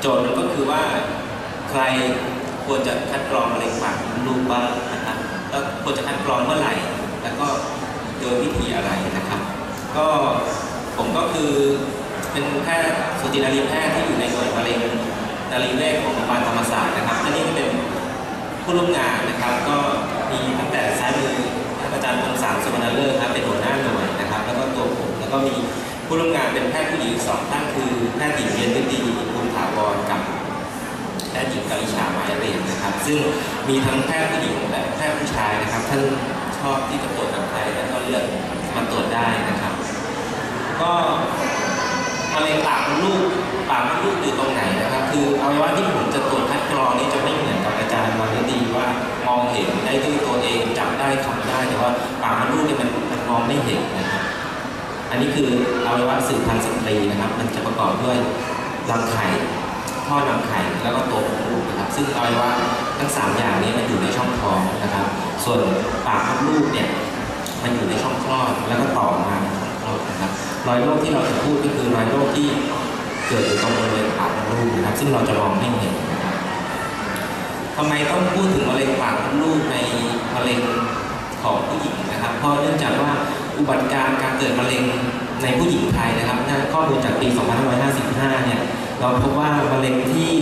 โจทย์มันก็คือว่าใครควรจะคัดกรองมะเร็งปากมดลูกบ้างนะครับแล้วควรจะคัดกรองเมื่อไหร่ แล้วก็โดยวิธีอะไรนะครับ ก็ผมก็คือเป็นแพทย์สูตินารีแพทย์ที่อยู่ในหน่วยมะเร็งนารีเวชของโรงพยาบาลธรรมศาสตร์นะครับอันนี้ก็เป็นผู้ร่วมงานนะครับ ก็มีตั้งแต่ซ้ายมือท่านอาจารย์พงศารสุวรรณเลิศครับเป็นหัวหน้าหน่วยนะครับ แล้วก็ตัวผมแล้วก็มีผู้ร่วมงานเป็นแพทย์ผู้หญิงสองท่านคือแพทย์หญิงเรียนฤดีภูมิถาวรกับแพทย์หญิงกริชาไม้เรียนนะครับ ซึ่งมีทั้งแพทย์ผู้หญิงและแพทย์ผู้ชายนะครับท่านชอบที่จะตรวจกับใครแล้วก็เลือกมาตรวจได้นะครับ ก็มะเร็งปากมดลูกปากมดลูกอยู่ตรงไหนนะครับ คือเอาไวัยวะที่ผมจะตรวจคัดกรองนี้จะไม่เหมือนกับอาจารย์วันฤดีว่ามองเห็นได้ด้วยตัวเองจับได้ทำได้แต่ว่าปากมดลูกเนี่ยมันมันมองไม่เห็นนะครับอันนี้คืออวัยวะสืบพันธุ์สตรีนะครับ มันจะประกอบด้วย รังไข่ท่อนำไข่แล้วก็ตัวมดลูกนะครับ ซึ่งอวัยวะทั้งสามอย่างนี้มันอยู่ในช่องท้องนะครับ ส่วนปากมดลูกเนี่ยมันอยู่ในช่องคลอดแล้วก็ต่อมาคลอดนะครับรอยโรคที่เราจะพูดก็คือรอยโรคที่เกิดอยู่ตรงบริเวณปากมดลูกนะครับ ซึ่งเราจะมองไม่เห็นนะครับทำไมต้องพูดถึงมะเร็งปากมดลูกในมะเร็งของผู้หญิงนะครับ เพราะเนื่องจากว่าอุบัติการ์การเกิดมะเร็ง ในผู้หญิงไทยนะครับข้อมูลจากปี 2555 เนี่ย เราพบว่ามะเร็งที่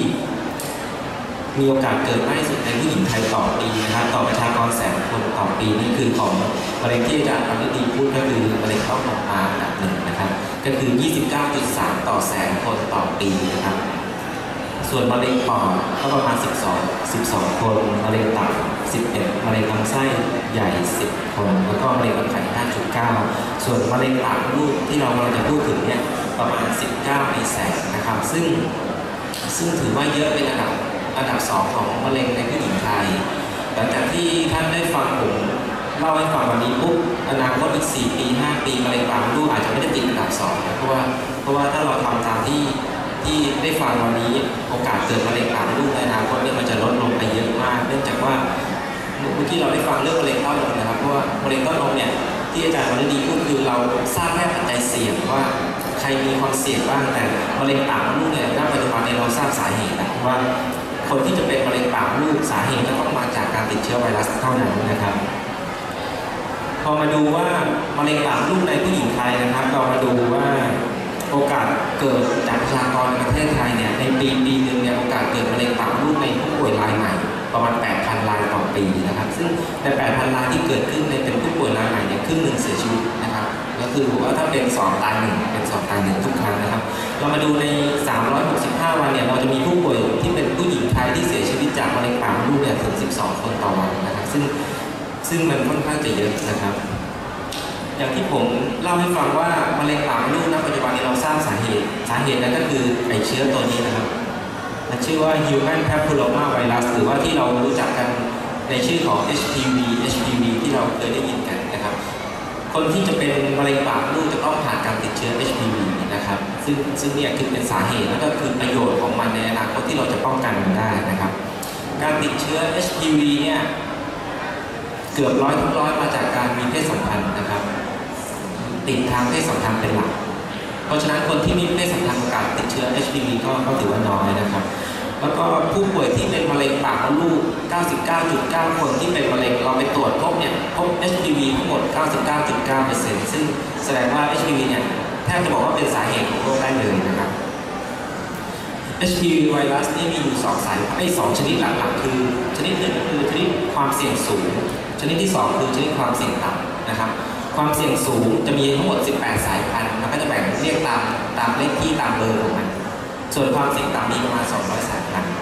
มีโอกาสเกิดมากที่สุดในผู้หญิงไทยต่อปีนะครับ ต่อประชากรแสนคนต่อปีนี่คือของมะเร็งที่อาจารย์ปณิดีพูดก็คือมะเร็งเต้านมม้าอันดับหนึ่งนะครับ ก็คือ 29.3 ต่อแสนคนต่อปีนะครับ ส่วนมะเร็งปอดก็ประมาณ 12 12 คนมะเร็งตับ 11มะเร็งลำไส้ใหญ่ 10 คน แล้วก็มะเร็งลำไส้5.9 ส่วนมะเร็งปากลูกที่เรากำลังจะพูดถึงเนี่ยประมาณ 19ในแสนนะครับ ซึ่งซึ่งถือว่าเยอะเป็นอันดับอันดับสองของมะเร็งในผู้หญิงไทย หลังจากที่ท่านได้ฟังผมเล่าให้ฟังวันนี้ปุ๊บอนาคตอีก 4 ปี 5 ปีมะเร็งปากลูกอาจจะไม่ได้ติดอันดับสองนะเพราะว่าเพราะว่าถ้าเราทำตามที่ที่ได้ฟังวันนี้โอกาสเกิดมะเร็งปากลูกในอนาคตเนี่ยมันจะลดลงไปเยอะมาก เนื่องจากว่า เมื่อกี้เราได้ฟังเรื่องมะเร็งเต้านมนะครับเพราะว่ามะเร็งเต้านมเนี่ยที่อาจารย์วันดีพูดคือเราทราบแค่ปัจจัยเสี่ยงว่าใครมีความเสี่ยงบ้างแต่มะเร็งปากมดลูกเนี่ยณปัจจุบันเนี่ยเราทราบสาเหตุแล้วว่าคนที่จะเป็นมะเร็งปากมดลูกสาเหตุก็ต้องมาจากการติดเชื้อไวรัสเท่านั้นนะครับ พอมาดูว่ามะเร็งปากมดลูกในผู้หญิงไทยนะครับ เรามาดูว่าโอกาสเกิดจากประชากรในประเทศไทยเนี่ยในปีปีหนึ่งเนี่ยโอกาสเกิดมะเร็งปากมดลูกในผู้ป่วยรายใหม่ ประมาณ 8,000 รายต่อปีนะครับ ซึ่งใน 8,000 รายที่เกิดขึ้นในเป็นผู้ป่วยรายใหม่เนี่ยครึ่งหนึ่งเสียชีวิตนะครับ ก็คือบอกว่าถ้าเป็นสองตายหนึ่งเป็นสองตายหนึ่งทุกครั้งนะครับ เรามาดูใน 365 วันเนี่ยเราจะมีผู้ป่วยที่เป็นผู้หญิงไทยที่เสียชีวิตจากมะเร็งปากมดลูกเนี่ยถึง 12 คนต่อวันนะครับ ซึ่งซึ่งมันค่อนข้างจะเยอะนะครับ อย่างที่ผมเล่าให้ฟังว่ามะเร็งปากมดลูกณปัจจุบันนี้เราทราบสาเหตุ สาเหตุนั้นก็คือไอเชื้อตัวนี้นะครับ มันชื่อว่า Human Papilloma Virus หรือว่าที่เรารู้จักกันในชื่อของ HPV HPV ที่เราเคยได้ยินกันนะครับ คนที่จะเป็นมะเร็งปากมดลูกจะต้องผ่านการติดเชื้อ HPV นะครับ ซึ่งซึ่งเนี่ยคือเป็นสาเหตุแล้วก็คือประโยชน์ของมันในอนาคตที่เราจะป้องกันมันได้นะครับ การติดเชื้อ HPV เนี่ยเกือบร้อยทุกร้อยมาจากการมีเพศสัมพันธ์นะครับ ติดทางเพศสัมพันธ์เป็นหลัก เพราะฉะนั้นคนที่มีเพศสัมพันธ์โอกาสติดเชื้อ HPV ก็ก็ถือว่าน้อยนะครับ แล้วก็ผู้ป่วยที่เป็นมะเร็งปากมดลูก 99.9 คนที่เป็นมะเร็งเราไปตรวจพบเนี่ยพบ HPV ทั้งหมด 99.9%ซึ่งแสดงว่า HPV เนี่ยแทบจะบอกว่าเป็นสาเหตุของโรคได้เลยนะครับ HPV ไวรัสนี่มีอยู่สองสายไอ้สองชนิดหลักๆคือ ชนิดหนึ่งก็คือชนิดความเสี่ยงสูง ชนิดที่สองคือชนิดความเสี่ยงต่ำนะครับ ความเสี่ยงสูงจะมีทั้งหมด 18 สายพันธุ์ แบ่เรียกตามตามเลขที่ตามเบอร์ของมันส่วนความเสี่ยงต่ำมีประมาณ 200สายพันธุ์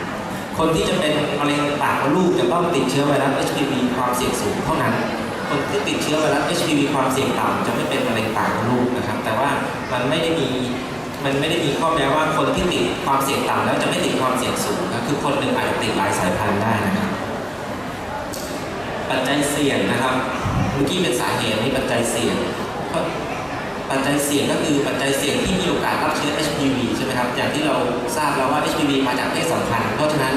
คนที่จะเป็นมะเร็งปากมดลูกจะต้องติดเชื้อไวรัส HPV ความเสี่ยงสูงเท่านั้น คนที่ติดเชื้อไวรัส HPV ความเสี่ยงต่ำจะไม่เป็นมะเร็งปากมดลูกนะครับ แต่ว่ามันไม่ได้มีมันไม่ได้มีข้อแม้ว่าคนที่ติดความเสี่ยงต่ำแล้วจะไม่ติดความเสี่ยงสูงนะคือคนหนึ่งอาจจะติดหลายสายพันธุ์ได้นะครับปัจจัยเสี่ยงนะครับเมื่อกี้เป็นสาเหตุนี่ปัจจัยเสี่ยงก็ ปัจจัยเสี่ยงก็คือปัจจัยเสี่ยงที่มีโอกาสรับเชื้อ HPV ใช่ไหมครับอย่างที่เราทราบแล้วว่า HPV มาจากเพศสัมพันธ์เพราะฉะนั้น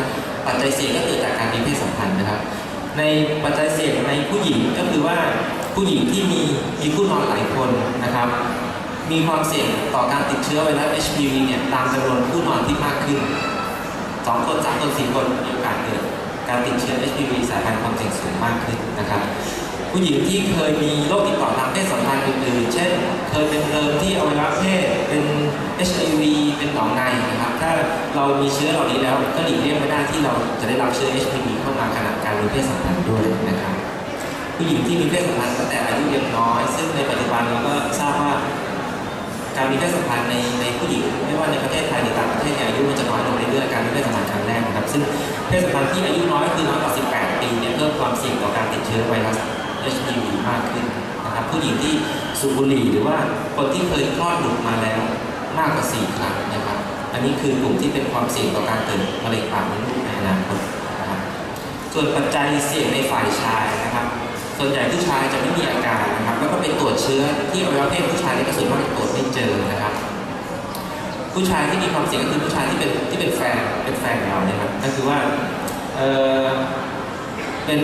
ปัจจัยเสี่ยงก็เกิดจากการมีเพศสัมพันธ์นะครับ ในปัจจัยเสี่ยงในผู้หญิงก็คือว่าผู้หญิงที่มีมีผู้นอนหลายคนนะครับ มีความเสี่ยงต่อการติดเชื้อไวรัส HPV เนี่ยตามจำนวนผู้นอนที่มากขึ้นสองคนสามคนสี่คนมีโอกาสเกิดการติดเชื้อ HPV สายพันธุ์ความเสี่ยงสูงมากขึ้นนะครับ ผู้หญิงที่เคยมีโรคติดต่อทางเพศสัมพันธ์อื่นๆ เช่น เคยเป็นเริมที่อวัยวะเพศ เป็น HIV เป็นหนองในนะครับ ถ้าเรามีเชื้อเหล่านี้แล้ว ก็หลีกเลี่ยงไม่ได้ที่เราจะได้รับเชื้อ HPV เข้ามาขณะการมีเพศสัมพันธ์ด้วยนะครับ ผู้หญิงที่มีเพศสัมพันธ์ตั้งแต่อายุยังน้อย ซึ่งในปัจจุบันเราก็ทราบว่า การมีเพศสัมพันธ์ในในผู้หญิงไม่ว่าในประเทศไทยหรือต่างประเทศอายุมันจะน้อยลงเรื่อยๆ การมีเพศสัมพันธ์ครั้งแรกนะครับ ซึ่งเพศสัมพันธ์ที่อายุน้อยก็คือน้อยกว่า 18 ปีเนี่ยเพิ่มความเสี่ยงต่อการติดเชื้อไวรัส HPV มากขึ้นนะครับผู้หญิงที่สูบบุหรี่หรือว่าคนที่เคยคลอดบุตรมาแล้วมากกว่า 4 ครั้งนะครับ อันนี้คือกลุ่มที่เป็นความเสี่ยงต่อการเกิดมะเร็งปากมดลูกในอนาคตนะครับส่วนปัจจัยเสี่ยงในฝ่ายชายนะครับ ส่วนใหญ่ผู้ชายจะไม่มีอาการนะครับ แล้วก็ไปตรวจเชื้อที่อวัยวะเพศผู้ชายนี่ก็ส่วนมากตรวจไม่เจอนะครับ ผู้ชายที่มีความเสี่ยงก็คือผู้ชายที่เป็นที่เป็นแฟนเป็นแฟนเราเนี่ยครับก็คือว่าเออเป็น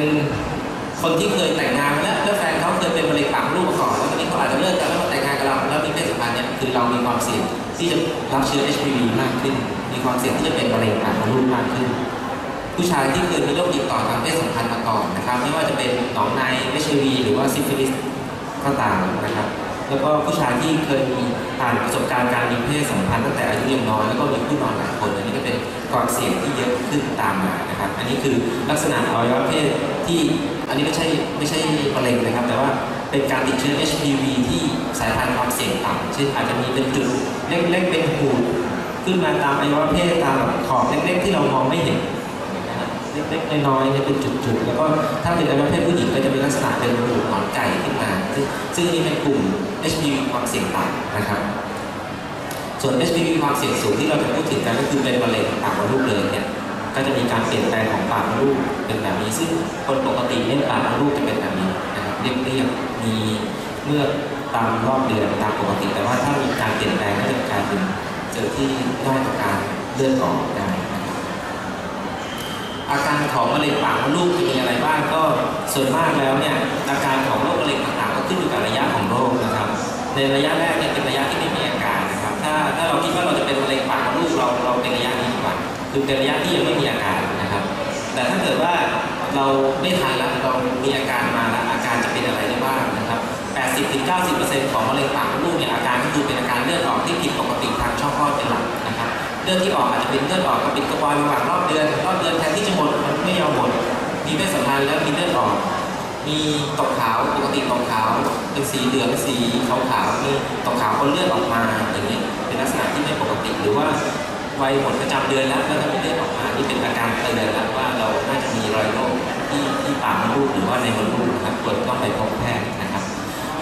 คนที่เคยแต่งงานมาแล้วแล้วแฟนเขาเคยเป็นมะเร็งปากลูกมาก่อนแล้วตอนนี้เขาอาจจะเลิกกันแล้วมาแต่งงานกับเราแล้วมีเพศสัมพันธ์เนี่ยคือเรามีความเสี่ยงที่จะรับเชื้อ HPV มากขึ้น มีความเสี่ยงที่จะเป็นมะเร็งปากลูกมากขึ้น ผู้ชายที่เคยมีโรคติดต่อทางเพศสัมพันธ์มาก่อนนะครับไม่ว่าจะเป็นหนองใน HIV หรือว่าซิฟิลิสก็ตามนะครับแล้วก็ผู้ชายที่เคยมีผ่านประสบการณ์การมีเพศสัมพันธ์ตั้งแต่อายุยังน้อยแล้วก็มีผู้นอนหลายคนอันนี้ก็เป็นความเสี่ยงที่เยอะขึ้นตามมานะครับ อันนี้คือลักษณะอวัยวะเพศที่ นนี้ไม่ใช่ไม่ใช่มะเร็งนะครับ แต่ว่าเป็นการติดเชื้อ HPV ที่สายพันธุ์ความเสี่ยงต่ำเช่นอาจจะมีเป็นจุดเล็กๆเป็นหูดขึ้นมาตามอวัยวะเพศตามขอบเล็กๆ ที่เรามองไม่เห็นเล็กๆน้อยๆเนี่ยเป็นจุดๆ แล้วก็ถ้าเป็นอวัยวะเพศผู้หญิงก็จะเป็นลักษณะเป็นหูหงอนไก่ขึ้นมาซึ่งซึ่งนี่เป็นกลุ่ม HPV ความเสี่ยงต่ำนะครับส่วน HPV ความเสี่ยงสูงที่เราจะพูดถึงกันก็คือเป็นมะเร็งปากมดลูกเลยเนี่ย ก็จะมีการเปลี่ยนแปลงของปากมดลูกเป็นแบบนี้ ซึ่งคนปกติเนี่ยปากมดลูกจะเป็นแบบนี้นะครับเรียบๆมีเมื่อกตามรอบเดือนตามปกติ แต่ว่าถ้ามีการเปลี่ยนแปลงก็จะกลายเป็นเจอที่ง่ายต่อการเลือดออกได้นะครับอาการของมะเร็งปากมดลูกจะมีอะไรบ้างก็ส่วนมากแล้วเนี่ยอาการของโรคมะเร็งต่างๆก็ขึ้นอยู่กับระยะของโรคนะครับ ในระยะแรกเนี่ยเป็นระยะที่ไม่มีอาการนะครับ ถ้าถ้าเราคิดว่าเราจะเป็นมะเร็งปากมดลูกเราเราเป็นระยะนี้ดีกว่า คือเป็นระยะที่ยังไม่มีอาการนะครับ แต่ถ้าเกิดว่าเราไม่ทันแล้วเรามีอาการมาแล้วอาการจะเป็นอะไรได้บ้างนะครับ 80-90%ของมะเร็งปากมดลูกเนี่ยอาการก็คือเป็นอาการเลือดออกที่ผิดปกติทางช่องคลอดเป็นหลักนะครับเลือดที่ออกอาจจะเป็นเลือดออกกระปิดกระปอยระหว่างรอบเดือนรอบเดือนแทนที่จะหมดมันไม่ยอมหมดมีเพศสัมพันธ์แล้วมีเลือดออก มีตกขาวปกติตกขาวเป็นสีเหลืองสีขาวขาวๆมีตกขาวคนเลือดออกมาอย่างนี้เป็นลักษณะที่ไม่ปกติหรือว่า วัยหมดประจำเดือนแล้วแล้วก็มีเลือดออกมานี่เป็นอาการเตือนแล้วว่าเราน่าจะมีรอยโรคที่ที่ปากมดลูกหรือว่าในมดลูกนะครับควรต้องไปพบแพทย์นะครับ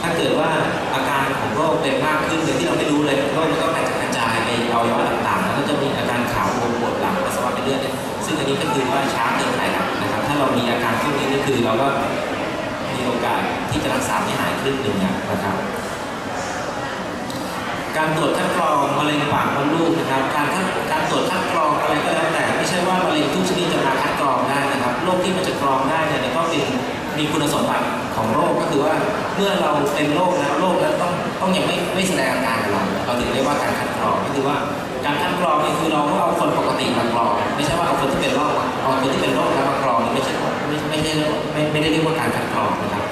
ถ้าเกิดว่าอาการของโรคเป็นมากขึ้นโดยที่เราไม่รู้เลยโรคมันก็อาจจะกระจายไปเอวัยวะต่างๆ แล้วก็จะมีอาการขาวบวมปวดหลังปัสสาวะเป็นเลือดเนี่ยซึ่งอันนี้ก็คือว่าช้าเกินไปนะครับ ถ้าเรามีอาการพวกนี้นี่คือเราก็มีโอกาสที่จะรักษาไม่หายครึ่งหนึ่งนะครับ การตรวจคัดกรองมะเร็งปากมดลูกนะครับ การคัดการตรวจคัดกรองอะไรก็แล้วแต่ไม่ใช่ว่ามะเร็งทุกชนิดจะมาคัดกรองได้นะครับโรคที่มันจะกรองได้เนี่ยก็เป็นมีคุณสมบัติของโรคก็คือว่าเมื่อเราเป็นโรคแล้วโรคแล้วต้องต้องยังไม่ไม่แสดงอาการเราเราถึงเรียกว่าการคัดกรองก็คือว่าการคัดกรองนี่คือเราก็เอาคนปกติมากรอง ไม่ใช่ว่าเอาคนที่เป็นโรคเอาคนที่เป็นโรคแล้วมากรองนี่ไม่ใช่ไม่ไม่ใช่ไม่ไม่ได้เรียกว่าการคัดกรองนะครับ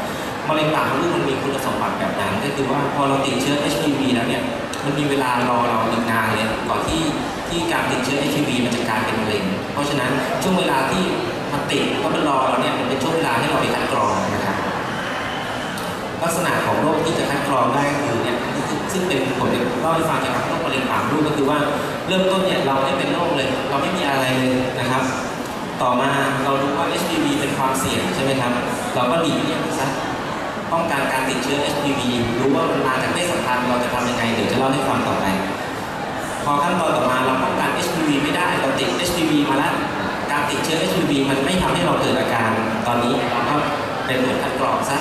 มะเร็งปากมดลูกมันมีคุณสมบัติแบบนั้นก็คือว่าพอเราติดเชื้อ HPV แล้วเนี่ย มันมีเวลารอเราอีกนานเลยก่อนที่ที่การติดเชื้อ HPV มันจะกลายเป็นมะเร็ง เพราะฉะนั้นช่วงเวลาที่มันติดก็มันรอเราเนี่ยมันเป็นช่วงเวลาให้เราไปคัดกรองนะครับลักษณะของโรคที่จะคัดกรองได้คือเนี่ยซึ่งเป็นผมจะเล่าให้ฟังเกี่ยวกับโรคมะเร็งปากมดลูกก็คือว่าเริ่มต้นเนี่ยเราไม่เป็นโรคเลย เราไม่มีอะไรเลยนะครับ ต่อมาเรารู้ว่า HPV เป็นความเสี่ยงใช่ไหมครับ เราก็หลีกเลี่ยงซะ ป้องกันการติดเชื้อ HPV รู้ว่ามันมาจากเพศสัมพันธ์เราจะทำยังไงเดี๋ยวจะเล่าให้ฟังต่อไป พอขั้นตอนต่อมาเราป้องกัน HPV ไม่ได้เราติด HPV มาแล้วการติดเชื้อ HPV มันไม่ทำให้เราเกิดอาการ ตอนนี้เราก็เป็นตรวจคัดกรองซะ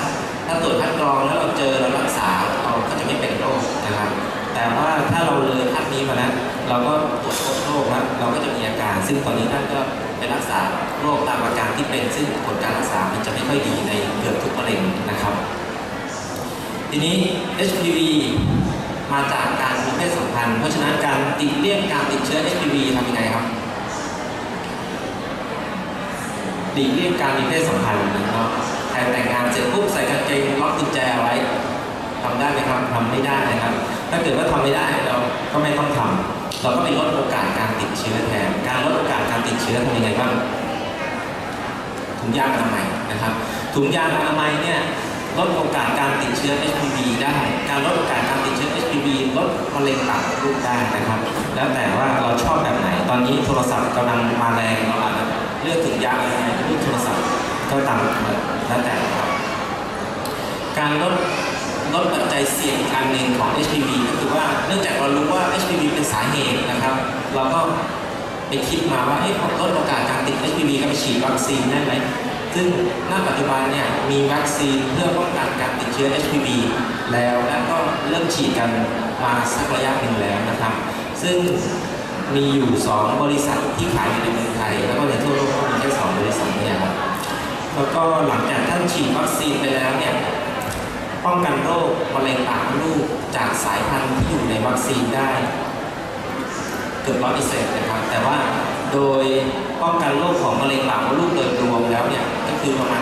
ถ้ถ้าตรวจคัดกรองแล้วเราเจอเรารักษาเราก็จะไม่เป็นโรคนะครับแต่ว่าถ้าเราเลยขั้นนี้มาแล้วเราก็ตรวจพบโรคแล้วเราก็จะมีอาการ ซึ่งตอนนี้ท่านก็ไปรักษา โรคตามอาการที่เป็นซึ่งผลการรักษามันจะไม่ค่อยดีในเกือบทุกมะเร็งนะครับ ทีนี้ HPV มาจากการมีเพศสัมพันธ์ เพราะฉะนั้นการติดเลี่ยงการติดเชื้อ HPV ทำยังไงครับหลีกเลี่ยงการมีเพศสัมพันธ์นะครับใครแต่งงานเสร็จปุ๊บใส่กางเกงล็อกกุญแจไว้ทำได้ไหมครับทำไม่ได้นะครับ ถ้าเกิดว่าทำไม่ได้เราก็ไม่ต้องทำเราก็ไปลดโอกาสการติดเชื้อแทน การลดโอกาสการติดเชื้อทำยังไงบ้าง ถุงยางอนามัยนะครับ ถุงยางอนามัยเนี่ยลดโอกาสการติดเชื้อ HPV ได้ การลดโอกาสการติดเชื้อ HPV ลดมะเร็งปากมดลูกได้นะครับ แล้วแต่ว่าเราชอบแบบไหน ตอนนี้โทรศัพท์กำลังมาแรงเราอาจจะเลือกถุงยางอนามัยเลือกโทรศัพท์ก็ตามแล้วแต่ครับ การลดลดปัจจัยเสี่ยงกอันหนึ่งของ HPV ก็คือว่าเนื่องจากเรารู้ว่า HPV เป็นสาเหตุนะครับ เราก็ ไปคิดมาว่าเอ๊ะลดโอกาสการติด HPV ก็ไปฉีดวัคซีนได้ไหมซึ่งณปัจจุบันเนี่ยมีวัคซีนเพื่อป้องกันการติดเชื้อ HPV แล้วแล้วก็เริ่มฉีดกันมาสักระยะหนึ่งแล้วนะครับ ซึ่งมีอยู่ 2 บริษัทที่ขายอยู่ในเมืองไทย แล้วก็ในทั่วโลกก็มีแค่2บริษัทเนี่ยครับแล้วก็หลังจากท่านฉีดวัคซีนไปแล้วเนี่ยป้องกันโรคมะเร็งปากลูกจากสายพันธุ์ที่อยู่ในวัคซีนได้ เกือบร้อยเปอร์เซ็นต์นะครับ แต่ว่าโดยป้องกันโรคของมะเร็งปากมดลูกโดยรวมแล้วเนี่ยก็คือประมาณ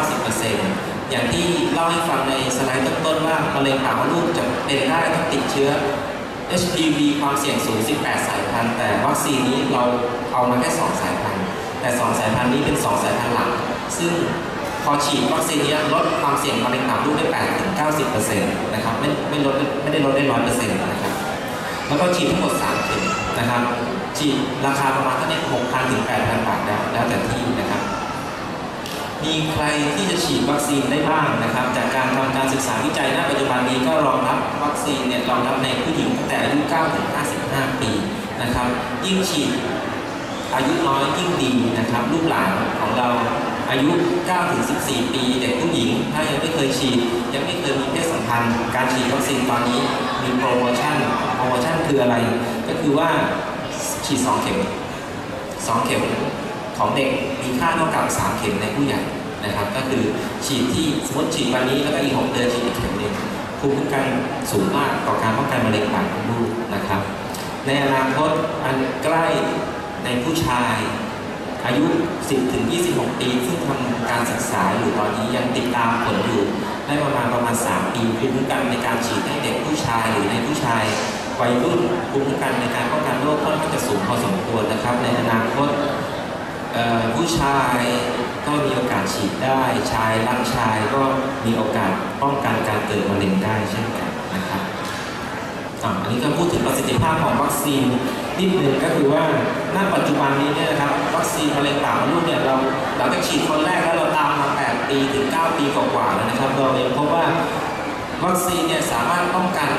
80-90%อย่างที่เล่าให้ฟังในสไลด์ต้นๆว่ามะเร็งปากมดลูกจะเป็นได้ถ้าติดเชื้อ HPV ความเสี่ยงสูง 18 สายพันธุ์แต่วัคซีนนี้เราเอามาแค่ 2 สายพันธุ์ แต่ 2 สายพันธุ์นี้เป็น 2 สายพันธุ์หลัก ซึ่งพอฉีดวัคซีนนี้ลดความเสี่ยงมะเร็งปากมดลูกได้8-90%นะครับ ไม่ไม่ลดไม่ได้ลดได้ 100%นะครับ แล้วก็ฉีดทั้งหมด 3 นะครับฉีดราคาประมาณเท่านี้6,000ถึง8,000บาทแล้วแล้วแต่ที่นะครับมีใครที่จะฉีดวัคซีนได้บ้างนะครับ จากการทำการศึกษาวิจัยณปัจจุบันนี้ก็รองรับวัคซีนเนี่ยรองรับในผู้หญิงตั้งแต่อายุ9ถึง55 ปีนะครับ ยิ่งฉีดอายุน้อยยิ่งดีนะครับ ลูกหลานของเรา อายุ9ถึง14 ปี เด็กผู้หญิง ถ้ายังไม่เคยฉีด ยังไม่เคยมีเพศสัมพันธ์ การฉีดวัคซีนตอนนี้มีโปรโมชั่น โปรโมชั่นคืออะไร ก็คือว่าฉีด 2 เข็ม 2 เข็มของเด็กมีค่าเท่ากับ 3 เข็มในผู้ใหญ่นะครับ ก็คือฉีดที่สมมติฉีดวันนี้แล้วก็อีก6เดือนฉีดอีกเข็มหนึ่งภูมิคุ้มกันสูงมากต่อการป้องกันมะเร็งปากมดลูกนะครับ ในอนาคตอันใกล้ในผู้ชาย อายุ 10 ถึง 26 ปี ซึ่งทำการศึกษาอยู่ตอนนี้ยังติดตามผลอยู่ ได้ประมาณประมาณ 3 ปีภูมิคุ้มกันในการฉีดให้เด็กผู้ชายหรือในผู้ชายวัยรุ่นภูมิคุ้มกันในการป้องกันโรคค่อนข้างจะสูงพอสมควรนะครับ ในอนาคตผู้ชายก็มีโอกาสฉีดได้ ชายรักชายก็มีโอกาสป้องกันการเกิดมะเร็งได้เช่นกัน อันนี้ก็พูดถึงประสิทธิภาพของวัคซีนนิดหนึ่งก็คือว่าณปัจจุบันนี้เนี่ยนะครับวัคซีนมะเร็งปากมดลูกเนี่ยเราหลังจากฉีดคนแรกแล้วเราตามมา 8 ปีถึง 9 ปีกว่าๆแล้วนะครับเรายังพบว่าวัคซีนเนี่ยสามารถป้องกัน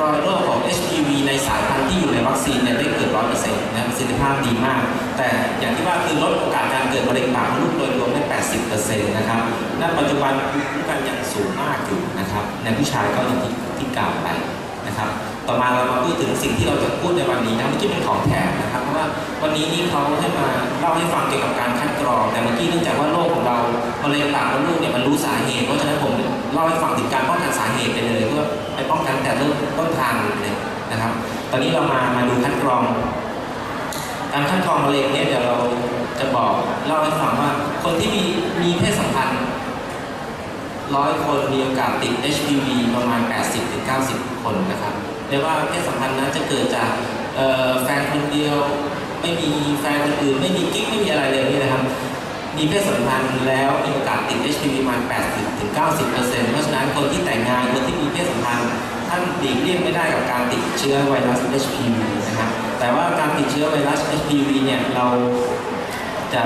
รอยโรคของ HPV ในสายพันธุ์ที่อยู่ในวัคซีนเนี่ยได้เกือบร้อยเปอร์เซ็นต์นะประสิทธิภาพดีมาก แต่อย่างที่ว่าคือลดโอกาสการเกิดมะเร็งปากมดลูกโดยรวมได้ 80เปอร์เซ็นต์นะครับณปัจจุบันภูมิคุ้มกันยังสูงมากอยู่นะครับในผู้ชายก็อย่างที่ที่กล่าวไป นะครับ ต่อมาเรามาพูดถึงสิ่งที่เราจะพูดในวันนี้นะเมื่อกี้เป็นของแถมนะครับ เพราะว่าวันนี้นี่เขาให้มาเล่าให้ฟังเกี่ยวกับการคัดกรอง แต่เมื่อกี้เนื่องจากว่าโรคของเรามะเร็งปากมดลูกเนี่ยมันรู้สาเหตุ เพราะฉะนั้นผมเล่าให้ฟังถึงการป้องกันสาเหตุไปเลยเพื่อไปป้องกันแต่เริ่มต้นทางเลยนะครับ ตอนนี้เรามามาดูคัดกรอง การคัดกรองมะเร็งเนี่ยเดี๋ยวเราจะบอกเล่าให้ฟังว่าคนที่มีมีเพศสัมพันธ์ ร้อยคนมีโอกาสติด HPV ประมาณ 80-90 คนนะครับเรียกว่าเพศสัมพันธ์นั้นจะเกิดจากแฟนคนเดียว ไม่มีแฟนคนอื่น ไม่มีกิ๊กไม่มีอะไรเลยนี่นะครับ มีเพศสัมพันธ์แล้วมีโอกาสติด HPV ประมาณ 80-90%เพราะฉะนั้นคนที่แต่งงานคนที่มีเพศสัมพันธ์ท่านหลีกเลี่ยงไม่ได้กับการติดเชื้อไวรัส HPV นะครับแต่ว่าการติดเชื้อไวรัส HPV เนี่ยเรา จะ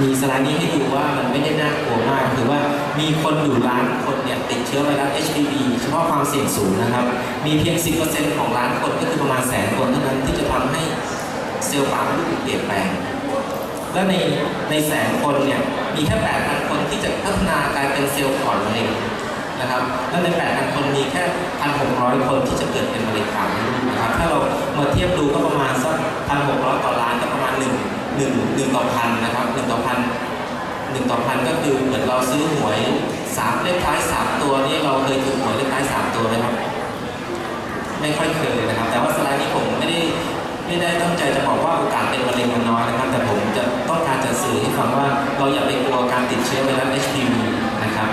มีสไลด์นี้ให้ดูว่ามันไม่ได้น่ากลัวมาก คือว่ามีคนอยู่ล้านคนเนี่ยติดเชื้อไวรัส HPV เฉพาะความเสี่ยงสูงนะครับ มีเพียง 10%ของล้านคนก็คือประมาณแสนคนเท่านั้นที่จะทำให้เซลล์ปากมดลูกเปลี่ยนแปลง แล้วในในแสนคนเนี่ยมีแค่8,000 คนที่จะพัฒนากลายเป็นเซลล์ปอดมะเร็งนะครับแล้วใน 8,000 คนมีแค่ 1,600 คนที่จะเกิดเป็นมะเร็งปากมดลูกนะครับ ถ้าเรามาเทียบดูก็ประมาณสัก 1,600 ต่อล้านก็ ประมาณ1 1 1ต่อพันนะครับ1ต่อพันหนึ่งต่อพันก็คือเหมือนเราซื้อหวยสามเลขท้ายสามตัวนี่เราเคยถูกหวยเลขท้ายสามตัวไหมครับ ไม่ค่อยเคยนะครับ แต่ว่าสไลด์นี้ผมไม่ได้ไม่ได้ตั้งใจจะบอกว่าโอกาสเป็นมะเร็งมันน้อยนะครับ แต่ผมจะต้องการจะสื่อให้ฟังว่าเราอย่าไปกลัวการติดเชื้อไวรัส HPV นะครับ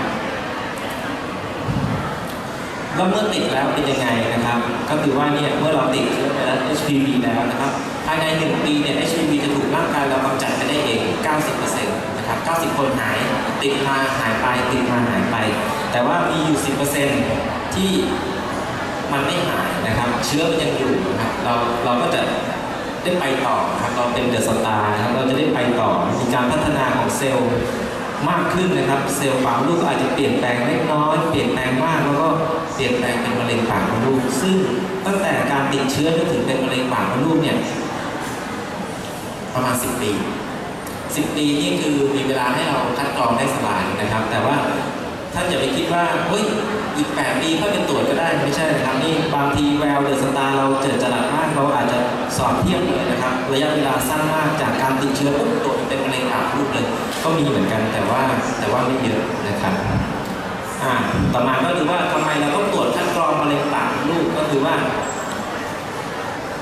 แล้วเมื่อติดแล้วเป็นยังไงนะครับ ก็คือว่าเนี่ยเมื่อเราติดเชื้อไวรัส HPV แล้วนะครับ ภายใน 1 ปีเนี่ย HPV จะถูกร่างกายเรากำจัดไปได้เอง 90%นะครับ 90 คนหาย ติดมาหายไป ติดมาหายไป แต่ว่ามีอยู่ 10%ที่มันไม่หายนะครับ เชื้อมันยังอยู่นะครับ เราเราก็จะได้ไปต่อนะครับ เราเป็นเดอะสตาร์นะครับ เราจะได้ไปต่อ มีการพัฒนาของเซลล์มากขึ้นนะครับ เซลล์ปากมดลูกก็อาจจะเปลี่ยนแปลงเล็กน้อย เปลี่ยนแปลงมาก แล้วก็เปลี่ยนแปลงเป็นมะเร็งปากมดลูก ซึ่งตั้งแต่การติดเชื้อจนถึงเป็นมะเร็งปากมดลูกเนี่ย ประมาณ 10 ปี 10 ปีนี่คือมีเวลาให้เราคัดกรองได้สบายนะครับ แต่ว่าท่านอย่าไปคิดว่าเฮ้ยอีก 8 ปีค่อยไปตรวจก็ได้ไม่ใช่นะครับนี่บางทีแววเดอะสตาร์เราเจอจรัสมากเราอาจจะสอบเทียบเลยนะครับ ระยะเวลาสั้นมากจากการติดเชื้อปุ๊บตรวจเป็นมะเร็งปากลูกเลยก็มีเหมือนกันแต่ว่าแต่ว่าไม่เยอะนะครับอ่าต่อมาก็คือว่าทำไมเราต้องตรวจคัดกรองมะเร็งปากลูกก็คือว่า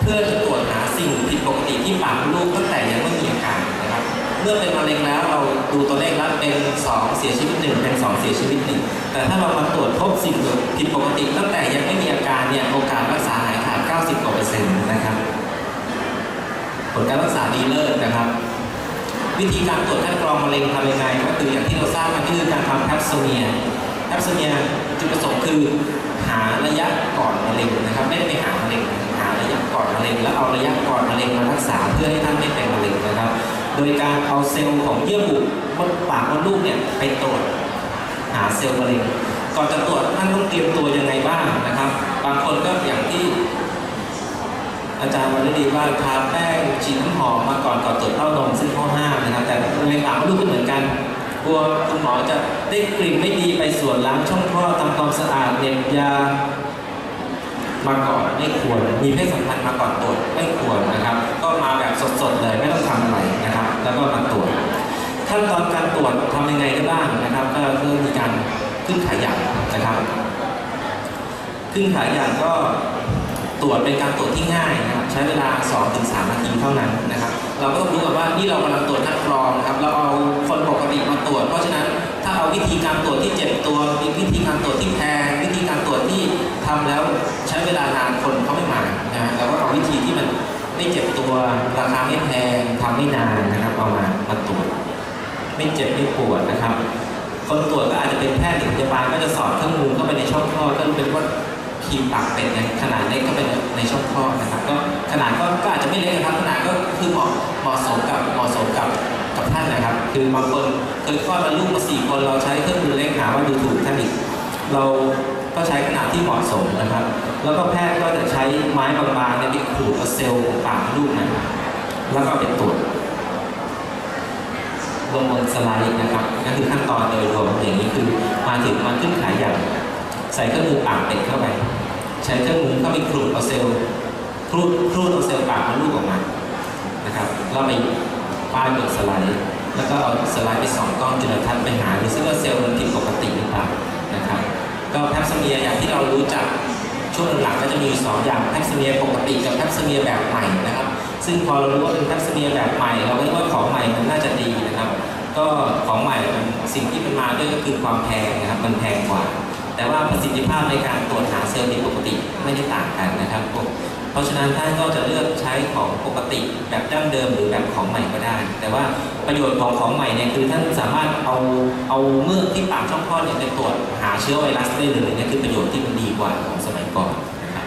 เพื่อจะตรวจหาสิ่งผิดปกติที่ปากลูกตั้งแต่ยังไม่มีอาการนะครับ เมื่อเป็นมะเร็งแล้วเราดูตัวเลขแล้วเป็น 2 เสียชีวิตหนึ่งเป็น 2 เสียชีวิตหนึ่งแต่ถ้าเรามาตรวจพบสิ่งผิดปกติตั้งแต่ยังไม่มีอาการเนี่ยโอกาสรักษาหายขาด 90กว่าเปอร์เซ็นต์นะครับ ผลการรักษาดีเลิศนะครับวิธีการตรวจคัดกรองมะเร็งทำยังไงก็คืออย่างที่เราทราบกันก็คือการทำแคปโซเมียแคปโซเมียจุดประสงค์คือหาระยะก่อนมะเร็งนะครับ ไม่ได้ไปหามะเร็งหาระยะ ก่อนมะเร็งแล้วเอาระยะก่อนมะเร็งมารักษาเพื่อให้ท่านไม่เป็นมะเร็งนะครับ โดยการเอาเซลล์ของเยื่อบุมดปากมดลูกเนี่ยไปตรวจหาเซลล์มะเร็งก่อนจะตรวจท่านต้องเตรียมตัวยังไงบ้างนะครับ บางคนก็อย่างที่อาจารย์วันฤดีว่าทาแป้งฉีดน้ำหอมมาก่อนก่อนตรวจเต้านมซึ่งข้อห้ามนะครับ แต่ในปากมดลูกก็เหมือนกันกลัวคุณหมอจะได้กลิ่นไม่ดีไปส่วนล้างช่องคลอดทำความสะอาดเหน็บยา มาก่อนไม่ควร มีเพศสัมพันธ์มาก่อนตรวจไม่ควรนะครับ ก็มาแบบสดๆเลยไม่ต้องทำอะไรนะครับ แล้วก็มาตรวจขั้นตอนการตรวจทำยังไงได้บ้างนะครับ ก็เริ่มมีการขึ้นขายอย่างนะครับ ขึ้นขายอย่างก็ตรวจเป็นการตรวจที่ง่ายนะครับ ใช้เวลา 2-3 นาทีเท่านั้นนะครับ เราก็ต้องรู้กันว่านี่เรากำลังตรวจคัดกรองนะครับ เราเอาคนปกติมาตรวจ เพราะฉะนั้นถ้าเอาวิธีการตรวจที่เจ็บตัววิธีการตรวจที่แพงวิธีการตรวจที่ทำแล้วใช้เวลานคนเขาไม่มานะฮะเราก็เอาวิธีที่มันไม่เจ็บตัวราคาไม่แพงทำไม่นานนะครับเอามามาตรวจไม่เจ็บไม่ปวดนะครับ คนตรวจก็อาจจะเป็นแพทย์หรือพยาบาลก็จะสอดเครื่องมือเข้าไปในช่องคลอดก็เป็นว่าครีมปากเป็ดเนี่ยขนาดเล็กเข้าไปในช่องคลอดนะครับ ก็ขนาดก็ก็อาจจะไม่เล็กนะครับขนาดก็คือเหมาะเหมาะสมกับเหมาะสมกับกับท่านนะครับ คือบางคนเคยคลอดมาลูกมาสี่คนเราใช้เครื่องมือเล็กหาว่าดูถูกท่านอีกเรา ก็ใช้ขนาดที่เหมาะสมนะครับ แล้วก็แพทย์ก็จะใช้ไม้บางๆเนี่ยไปขูดเซลล์ปากลูกนะแล้วก็เอาไปตรวจลงบนสไลด์นะครับนั่นคือขั้นตอนโดยรวมอย่างนี้คือมาถึงมาขึ้นขายอย่างใส่เครื่องมือปากเป็ดเข้าไป ใช้เครื่องมือเข้าไปครูดเอาเซลล์ครูดครูดเอาเซลล์ปากมดลูกออกมานะครับแล้วไปป้ายบนสไลด์ แล้วก็เอาสไลด์ไปส่องกล้องจุลทรรศน์ไปหาดูซิว่าเซลล์มันผิดปกติหรือเปล่า ก็แพปสเมียอย่างที่เรารู้จักช่วงหลังก็จะมีอยู่สองอย่างแพปสเมียปกติกับแพปสเมียแบบใหม่นะครับ ซึ่งพอเรารู้ว่าเป็นแพปสเมียแบบใหม่ เราก็คิดว่าของใหม่มันน่าจะดีนะครับ ก็ของใหม่มันสิ่งที่มันมาด้วยก็คือความแพงนะครับมันแพงกว่า แต่ว่าประสิทธิภาพในการตรวจหาเซลล์ผิดปกติไม่ได้ต่างกันนะครับ เพราะฉะนั้นท่านก็จะเลือกใช้ของปกติแบบดั้งเดิมหรือแบบของใหม่ก็ได้ แต่ว่าประโยชน์ของของใหม่เนี่ยคือท่านสามารถเอาเอาเมือกที่ปากช่องคลอดเนี่ยไปตรวจหาเชื้อไวรัสได้เลยเนี่ยคือประโยชน์ที่มันดีกว่าของสมัยก่อนนะครับ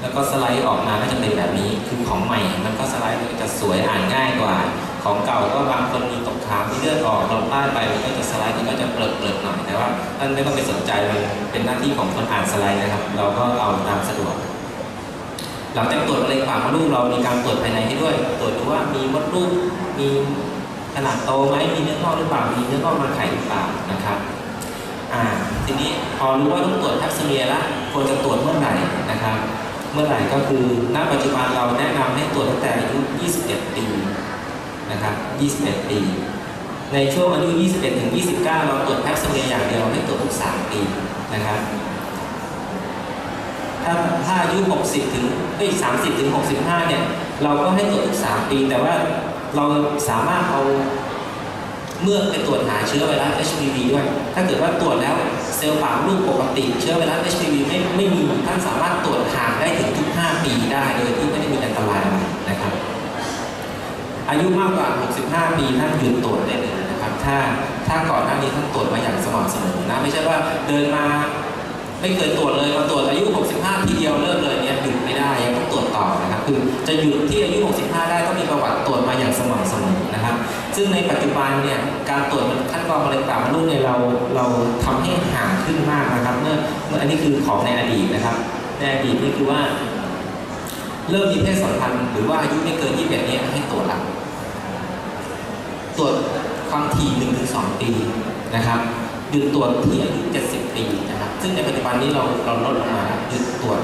แล้วก็สไลด์ออกมาก็จะเป็นแบบนี้คือของใหม่ มันก็สไลด์มันจะสวยอ่านง่ายกว่า ของเก่าก็บางคนมีต ขามมีเลือดออกเราพลาดไปมันก็จะสไลด์มันก็จะเปลือกๆหน่อยแต่ว่าท่านไม่ต้องไปสนใจมันเป็นหน้าที่ของคนอ่านสไลด์นะครับ เราก็เอาตามสะดวก หลังจากตรวจมะเร็งปากมดลูกเรามีการตรวจภายในให้ด้วย ตรวจดูว่ามีมดลูกมีขนาดโตไหมมีเนื้องอกหรือเปล่ามีเนื้องอกมาไข่หรือเปล่านะครับอ่าทีนี้พอรู้ว่าต้องตรวจแทปสเมียแล้วควรจะตรวจเมื่อไหร่นะครับ เมื่อไหร่ก็คือณปัจจุบันเราแนะนำให้ตรวจตั้งแต่อายุ 21 ปีนะครับ 21 ปี ในช่วงอายุ 21 ถึง 29 เราตรวจแพปสเมียอย่างเดียวไม่ตรวจทุก 3 ปีนะครับถ้าถ้าอายุ 60 ถึงเอ้ย30 ถึง 65 เนี่ย เราก็ให้ตรวจทุก 3 ปี แต่ว่าเราสามารถเอาเมื่อไปตรวจหาเชื้อไวรัส HPV ด้วย ถ้าเกิดว่าตรวจแล้วเซลล์ปากลูกปกติ เชื้อไวรัส HPV ไม่ไม่มีท่านสามารถตรวจห่างได้ถึงทุก 5 ปีได้โดยที่ไม่ได้มีอันตรายอะไรนะครับ อายุมากกว่า 65 ปีท่านหยุดตรวจได้เลย ถ้าถ้าก่อนหน้านี้ท่านตรวจมาอย่างสม่ำเสมอนะไม่ใช่ว่าเดินมาไม่เคยตรวจเลยมาตรวจอายุ 65 ทีเดียวเลิกเลยเนี่ยหยุดไม่ได้ยังต้องตรวจต่อนะครับคือจะหยุดที่อายุ 65 ได้ต้องมีประวัติตรวจมาอย่างสม่ำเสมอนะครับ ซึ่งในปัจจุบันเนี่ยการตรวจคัดกรองมะเร็งปากมดลูกเนี่ยเราเราทำให้ห่างขึ้นมากนะครับเมื่อเมื่ออันนี้คือของในอดีตนะครับ ในอดีตนี่คือว่า เริ่มมีเพศสัมพันธ์หรือว่าอายุไม่เกิน 21 เนี่ยให้ตรวจละตรวจ ความถี่1ถึง2ปีนะครับยุดตรวจที่อายุ70 ปีนะครับซึ่งในปัจจุบันนี้เราเราลดลงมาหยุดตรวจ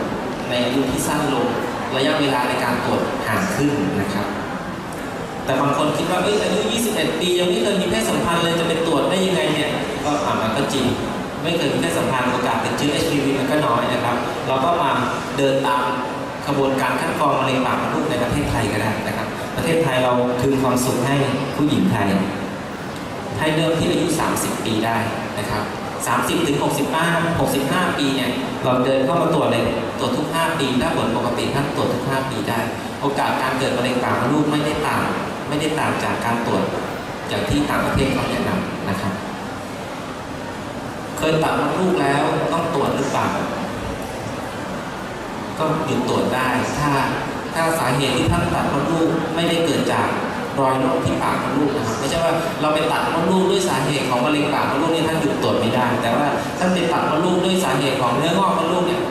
ในอายุที่สั้นลง ระยะเวลาในการตรวจห่างขึ้นนะครับ แต่บางคนคิดว่าเอ้ยอายุ 21 ปียังไม่เคยมีเพศสัมพันธ์เลยจะไปตรวจได้ยังไงเนี่ยก็อ่ามันก็จริงไม่เคยมีเพศสัมพันธ์โอกาสติดเชื้อ HPV มันก็น้อยนะครับ เราก็มาเดินตามขบวนการคัดกรองมะเร็งปากมดลูกในประเทศไทยก็ได้นะครับ ประเทศไทยเราคืนความสุขให้ผู้หญิงไทย ให้เริ่มที่อายุ 30 ปีได้นะครับ 30 ถึง 65 65 ปีเนี่ยเราเดินเข้ามาตรวจเลยตรวจทุก 5 ปีถ้าผลปกติท่านตรวจทุก 5 ปีได้ โอกาสการเกิดมะเร็งปากมดลูกไม่ได้ต่าง ไม่ได้ต่างจากการตรวจจากที่ต่างประเทศเขาแนะนำนะครับ เคยตัดมดลูกแล้วต้องตรวจหรือเปล่าก็หยุดตรวจได้ถ้าถ้าสาเหตุที่ท่านตัดมดลูกไม่ได้เกิดจาก รอยโรคที่ปากมดลูกนะครับไม่ใช่ว่าเราไปตัดมดลูกด้วยสาเหตุของมะเร็งปากมดลูกนี่ท่านหยุดตรวจไม่ได้ แต่ว่าท่านไปตัดมดลูกด้วยสาเหตุของเนื้องอกมดลูกเนี่ย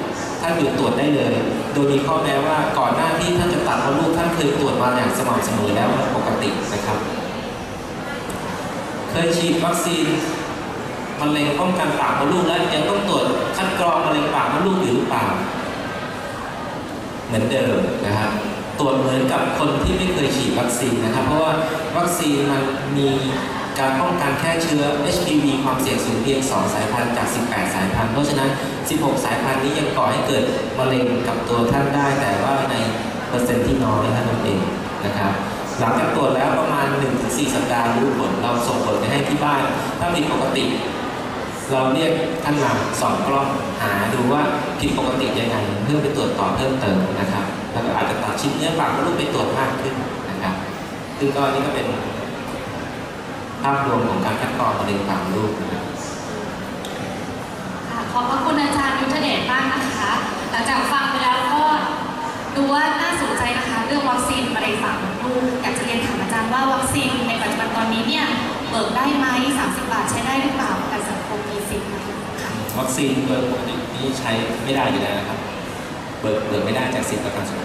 ท่านหยุดตรวจได้เลย โดยมีข้อแม้ว่าก่อนหน้าที่ท่านจะตัดมดลูกท่านเคยตรวจมาอย่างสม่ำเสมอแล้วปกตินะครับ เคยฉีดวัคซีนมะเร็งป้องกันปากมดลูกแล้วยังต้องตรวจคัดกรองมะเร็งปากมดลูกอยู่หรือเปล่า เหมือนเดิมนะครับ ตรวจเหมือนกับคนที่ไม่เคยฉีดวัคซีนนะครับ เพราะว่าวัคซีนมันมีการป้องกันแค่เชื้อ HPV ความเสี่ยงสูงเพียง 2 สายพันธุ์จาก 18 สายพันธุ์ เพราะฉะนั้น 16 สายพันธุ์นี้ยังก่อให้เกิดมะเร็งกับตัวท่านได้ แต่ว่าในเปอร์เซ็นต์ที่น้อยเท่านั้นเองนะครับ หลังจากตรวจแล้วประมาณ 1-4 สัปดาห์รู้ผล เราส่งผลไปให้ที่บ้าน ถ้าผิดปกติ เราเรียกท่านมาส่องกล้องหาดูว่าผิดปกติยังไงเพื่อไปตรวจต่อเพิ่มเติมนะครับ แล้วก็อาจจะตัดชิ้นเนื้อปากมดลูกไปตรวจมากขึ้นนะครับ ซึ่งก็นี่ก็เป็นภาพรวมของการคัดกรองมะเร็งปากมดลูกนะครับค่ะขอบพระคุณอาจารย์ยุทธเดชมากนะคะ หลังจากฟังไปแล้วก็ดูว่าน่าสนใจนะคะ เรื่องวัคซีนมะเร็งปากมดลูกอยากจะเรียนถามอาจารย์ว่าวัคซีนในปัจจุบันตอนนี้เนี่ยเบิกได้ไหม30 บาทใช้ได้หรือเปล่าประกันสังคมมีสิทธิ์ไหมค่ะวัคซีนเบิกปกตินี้ใช้ไม่ได้อยู่แล้วนะครับ เบิกเบิกไม่ได้จากสิทธิประกันสุขภา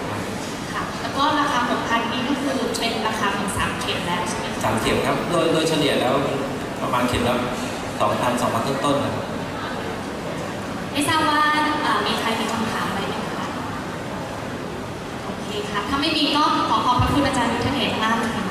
พค่ะแล้ว ก็ราคา6,000นี้ก็คือเป็นราคาของ3เข็มแล้วใช่ไหมคะสามเข็มครับ โดยโดยเฉลี่ยแล้วประมาณเข็มละสองพันสองพันต้นๆนะครับไม่ทราบว่าเอ่อมีใครมีคำถามอะไรไหมคะ โอเคค่ะ ถ้าไม่มีก็ขอขอบพระคุณอาจารย์ยุทธเดชมากเลยค่ะ